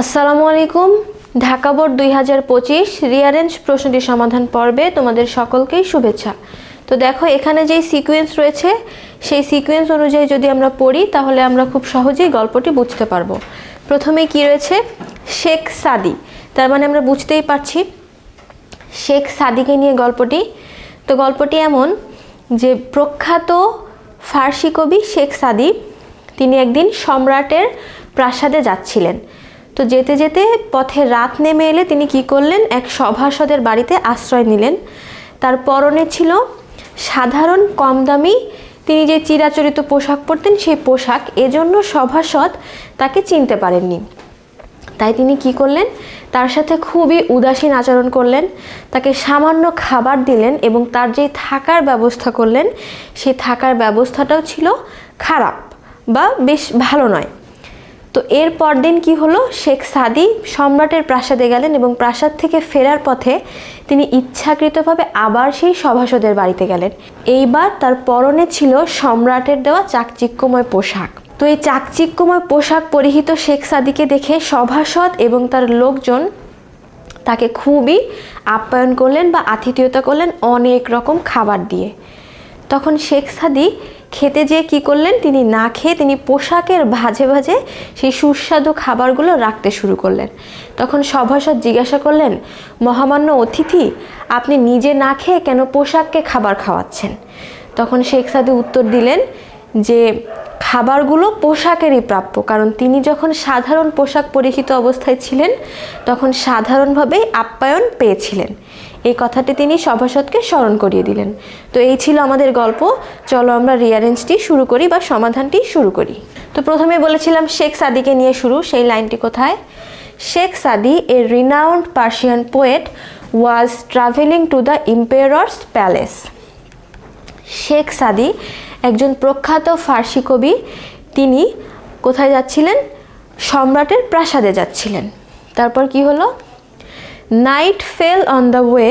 আসসালামু আলাইকুম। ঢাকা বোর্ড দুই হাজার পঁচিশ রিয়ারেঞ্জ প্রশ্নটি সমাধান পর্বে তোমাদের সকলকেই শুভেচ্ছা। তো দেখো, এখানে যেই সিকোয়েন্স রয়েছে, সেই সিকোয়েন্স অনুযায়ী যদি আমরা পড়ি, তাহলে আমরা খুব সহজেই গল্পটি বুঝতে পারব। প্রথমে কি রয়েছে? শেখ সাদি। তার মানে আমরা বুঝতেই পারছি শেখ সাদিকে নিয়ে গল্পটি। তো গল্পটি এমন যে, প্রখ্যাত ফার্সি কবি শেখ সাদি, তিনি একদিন সম্রাটের প্রাসাদে যাচ্ছিলেন। তো যেতে যেতে পথে রাত নেমে এলে তিনি কি করলেন? এক সভাসদের বাড়িতে আশ্রয় নিলেন। তার পরনে ছিল সাধারণ কম দামি তিনি যে চিরাচরিত পোশাক পরতেন, সেই পোশাক এজন্য সভাসদ তাকে চিনতে পারেননি। তাই তিনি কি করলেন? তার সাথে খুবই উদাসীন আচরণ করলেন। তাকে সামান্য খাবার দিলেন এবং তার যে থাকার ব্যবস্থা করলেন, সেই থাকার ব্যবস্থাটাও ছিল খারাপ বা বেশ ভালো নয়। তো এর পরদিন কি হলো? শেখ সাদি সম্রাটের প্রাসাদে গেলেন এবং প্রাসাদ থেকে ফেরার পথে তিনি ইচ্ছাকৃতভাবে আবার সেই সভাসদের বাড়িতে গেলেন। এইবার তার পরনে ছিল সম্রাটের দেওয়া চাকচিক্যময় পোশাক। তো এই চাকচিক্যময় পোশাক পরিহিত শেখ সাদিকে দেখে সভাসদ এবং তার লোকজন তাকে খুবই আপ্যায়ন করলেন বা আতিথেয়তা করলেন অনেক রকম খাবার দিয়ে। তখন শেখ সাদি খেতে যেয়ে কি করলেন? তিনি না খেয়ে তিনি পোশাকের ভাজে ভাজে সেই সুস্বাদু খাবারগুলো রাখতে শুরু করলেন। তখন সভাসদ জিজ্ঞাসা করলেন, মহামান্য অতিথি, আপনি নিজে না খেয়ে কেন পোশাককে খাবার খাওয়াচ্ছেন? তখন শেখ সাদু উত্তর দিলেন যে খাবারগুলো পোশাকেরই প্রাপ্য। কারণ তিনি যখন সাধারণ পোশাক পরিহিত অবস্থায় ছিলেন, তখন সাধারণভাবেই আপ্যায়ন পেয়েছিলেন। এই কথাটি তিনি সভাসদকে স্মরণ করিয়ে দিলেন। তো এই ছিল আমাদের গল্প। চলো আমরা রিয়ারেঞ্জটি শুরু করি বা সমাধানটি শুরু করি। তো প্রথমে বলেছিলাম শেখ সাদিকে নিয়ে শুরু, সেই লাইনটি কোথায়? Sheikh Saadi a renowned Persian poet was travelling to the emperor's palace Sheikh Saadi একজন প্রখ্যাত ফার্সি কবি, তিনি কোথায় যাচ্ছিলেন? সম্রাটের প্রাসাদে যাচ্ছিলেন। তারপর কি হলো? Night fell on the way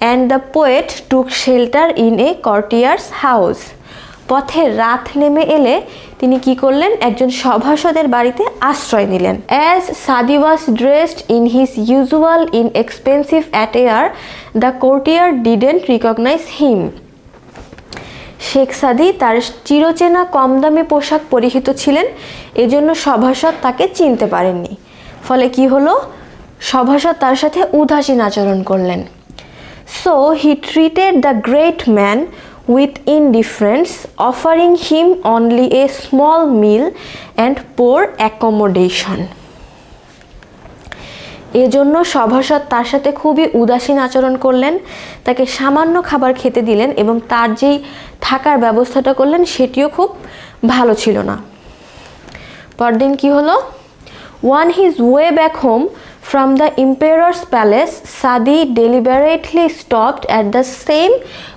and the poet took shelter in a courtier's house পথে রাত নেমে এলে তিনি কি করলেন? একজন সভাসদের বাড়িতে আশ্রয় নিলেন। As Saadi was dressed in his usual inexpensive attire the courtier didn't recognise him Sheikh Saadi তার চিরচেনা কম দামি পোশাক পরিহিত ছিলেন, এজন্য সভাসদ তাকে চিনতে পারেননি। ফলে কি হলো? সভাসদ তার সাথে উদাসীন আচরণ করলেন। So he treated the great man with indifference offering him only a small meal and poor accommodation এজন্য সভাসদ তার সাথে খুবই উদাসীন আচরণ করলেন, তাকে সামান্য খাবার খেতে দিলেন এবং তার যেই থাকার ব্যবস্থাটা করলেন সেটিও খুব ভালো ছিল না। পরদিন কি হলো? On his way back home from the emperor's palace Saadi deliberately stopped at the same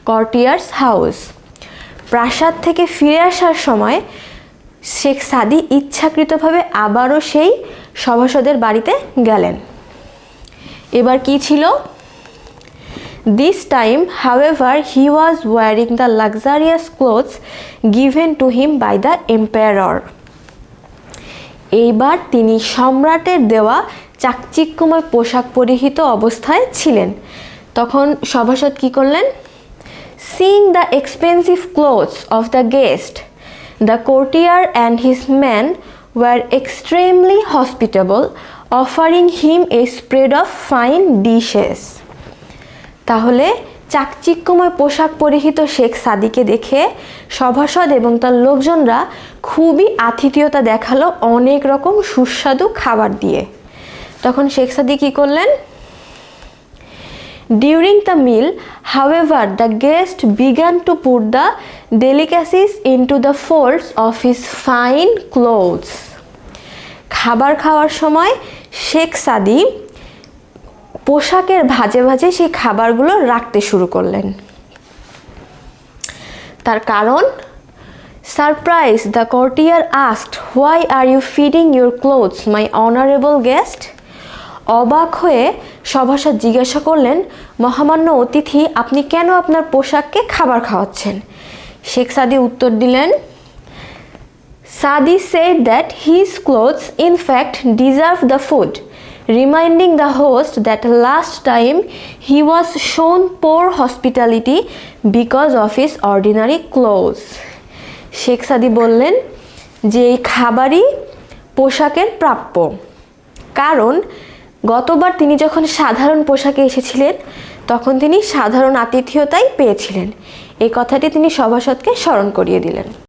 courtier's house প্রাসাদ থেকে ফিরে আসার সময় শেখ সাদি ইচ্ছাকৃতভাবে আবারও সেই সভাসদের বাড়িতে গেলেন। এবার কি ছিল? This time however he was wearing the luxurious clothes given to him by the emperor এইবার তিনি সম্রাটের দেওয়া চাকচিক্যময় পোশাক পরিহিত অবস্থায় ছিলেন। তখন সভাসদ কি করলেন? Seeing the expensive clothes of the guest the courtier and his men were extremely hospitable offering him a spread of fine dishes তাহলে চাকচিক্যময় পোশাক পরিহিত শেখ সাদিকে দেখে সভাসদ এবং তার লোকজনরা খুবই আতিথেয়তা দেখাল অনেক রকম সুস্বাদু খাবার দিয়ে। তখন শেখ সাদি কী করলেন? During the meal however the guest began to put the delicacies into the folds of his fine clothes খাবার খাওয়ার সময় শেখ সাদি পোশাকের ভাজে ভাজে সেই খাবারগুলো রাখতে শুরু করলেন। তার কারণ, surprise, the courtier asked, why are you feeding your clothes, my honourable guest অবাক হয়ে সভাসদ জিজ্ঞাসা করলেন, মহামান্য অতিথি, আপনি কেন আপনার পোশাককে খাবার খাওয়াচ্ছেন শেখ সাদি উত্তর দিলেন Sadi said that his clothes, in fact, deserve the food, reminding the host that last time he was shown poor hospitality because of his ordinary clothes. Sheikh সাদি বললেন যে এই খাবারই পোশাকের প্রাপ্য কারণ গতবার তিনি যখন সাধারণ পোশাকে এসেছিলেন তখন তিনি সাধারণ আতিথেয়তাই পেয়েছিলেন এই কথাটি তিনি সভাসদকে স্মরণ করিয়ে দিলেন